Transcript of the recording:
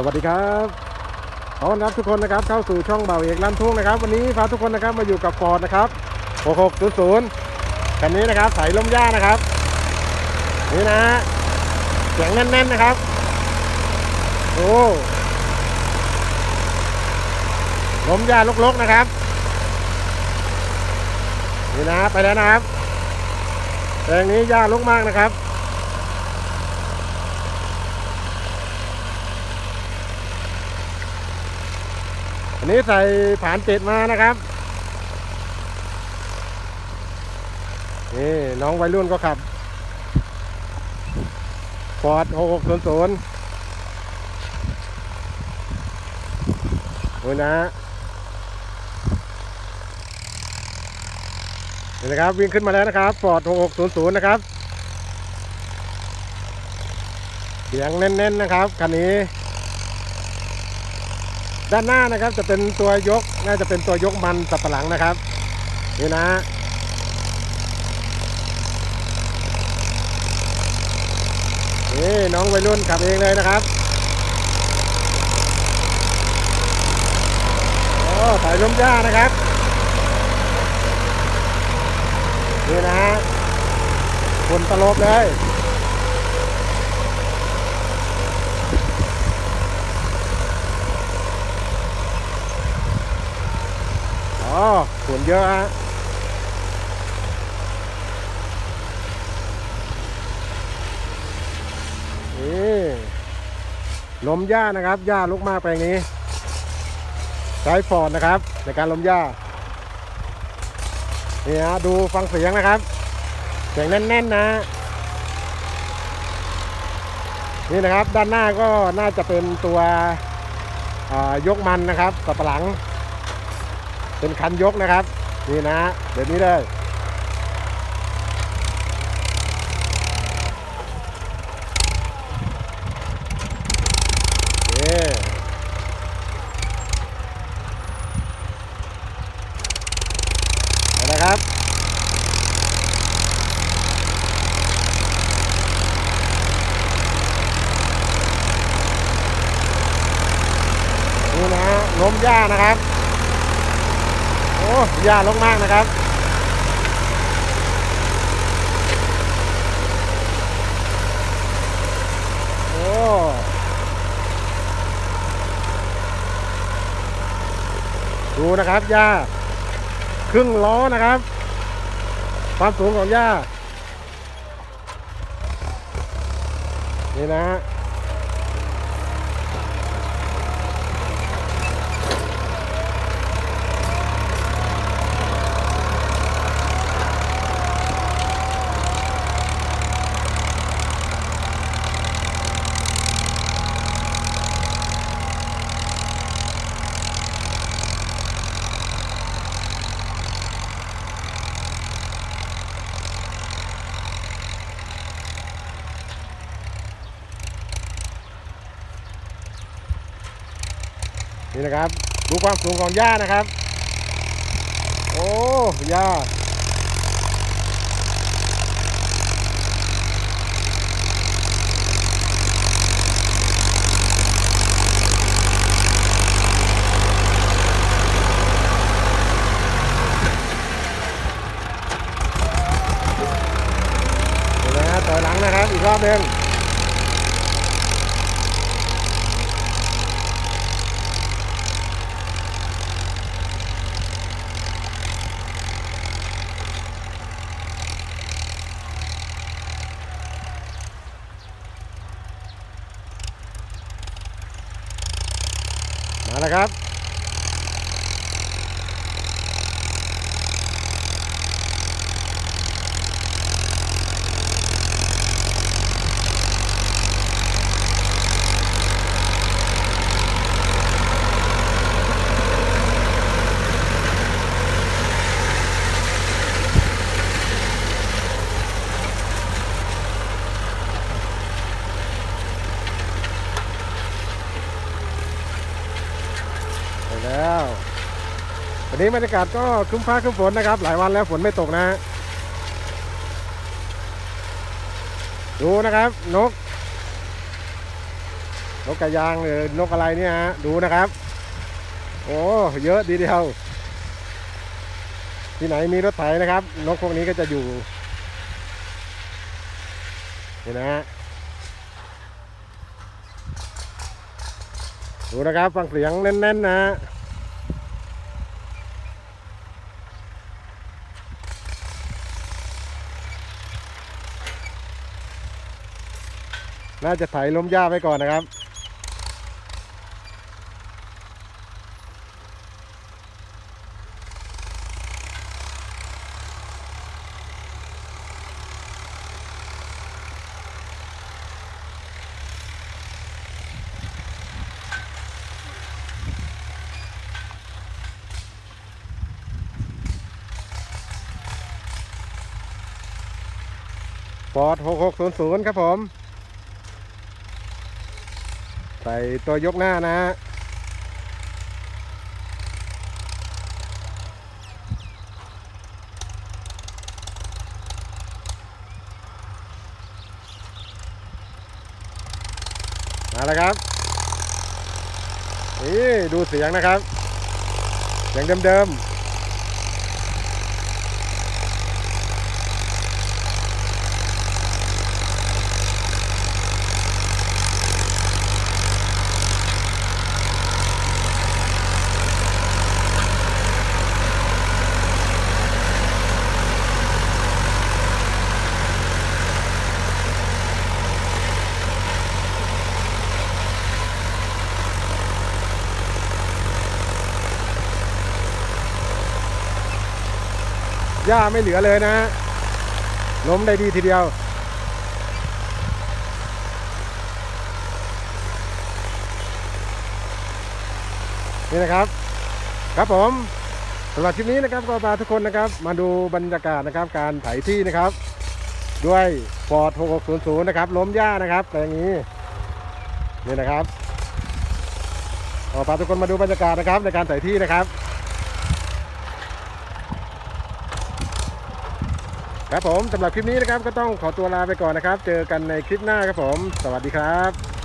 สวัสดีครับขอต้อนรับทุกคนนะครับเข้าสู่ช่องเบาเอกลั่นทุ่งนะครับ วันนี้พาทุกคนนะครับมาอยู่กับฟอร์ดนะครับ6600คันนี้นะครับสายลมหญ้านะครับ นี่นะเสียงแน่นๆนะครับ โอ้ลมหญาลกๆนะครับนี่นะไปแล้วนะครับแปลงนี้หญาลกมากนะครับ นนี้ใส่ผานเจ็ดมานะครับ นี่น้องวัยรุ่นก็ขับฟอร์ด6600โอ้ยนะนี่นะครับ วิ่งขึ้นมาแล้วนะครับฟอร์ด6600นะครับเสียงแน่นๆนะครับคันนี้ ด้านหน้านะครับจะเป็นตัวยกน่าจะเป็นตัวยกมันสับปะหลังนะครับนี่นะนี่น้องวัยรุ่นขับเองเลยนะครับโอ้สายลมหญ้านะครับนี่นะฝนตลบเลย อ๋อฝุ่นเยอะฮะนี่ลมหญ้านะครับหญ้าลุกมากแปลงนี้ใช้ฟอร์ดนะครับ ในการลมหญ้านี่ฮะดูฟังเสียงนะครับ เสียงแน่นๆนะนี่นะครับด้านหน้าก็น่าจะเป็นตัวยกมันนะครับสับปลัง เป็นคันยกนะครับ นี่นะเดี๋ยวนี้เลยนี่เอาละครับนี่นะล้มหญ้านะครับ ยาลงมากนะครับ โอ้ดูนะครับหญ้าครึ่งล้อนะครับ ความสูงของหญ้านี่นะฮะ นี่นะครับ ดูความสูงของหญ้านะครับ โอ้หญ้าเดี๋ยวนะฮะต่อยหลังนะครับ อีกรอบหนึ่ง นะครับ ไปแล้ว วันนี้บรรยากาศก็ครึ้มฟ้าครึ้มฝนนะครับ หลายวันแล้วฝนไม่ตกนะ ดูนะครับนก นกกระยางหรือนกอะไรเนี่ยฮะดูนะครับ โอ้เยอะดีเดียว ที่ไหนมีรถไถนะครับ นกพวกนี้ก็จะอยู่นี่นะฮะดูนะครับฟังเสียงแน่นๆนะฮะ น่าจะไถล้มหญ้าไปก่อนนะครับ ฟอร์ด6600 ครับผม ส่ตัวยกหน้านะฮะมาแล้วครับ นี่ ดูเสียงนะครับ เสียงเดิมๆ หญ้าไม่เหลือเลยนะฮะล้มได้ดีทีเดียว นี่นะครับ ครับผมสำหรับคลิปนี้นะครับก็พาทุกคนนะครับ มาดูบรรยากาศนะครับการไถที่นะครับ ด้วย Ford 6600 นะครับ ล้มหญ้านะครับแต่อย่างนี้นี่นะครับก็พาทุกคนมาดูบรรยากาศนะครับในการไถที่นะครับ ครับผมสำหรับคลิปนี้นะครับก็ต้องขอตัวลาไปก่อนนะครับ เจอกันในคลิปหน้าครับผม สวัสดีครับ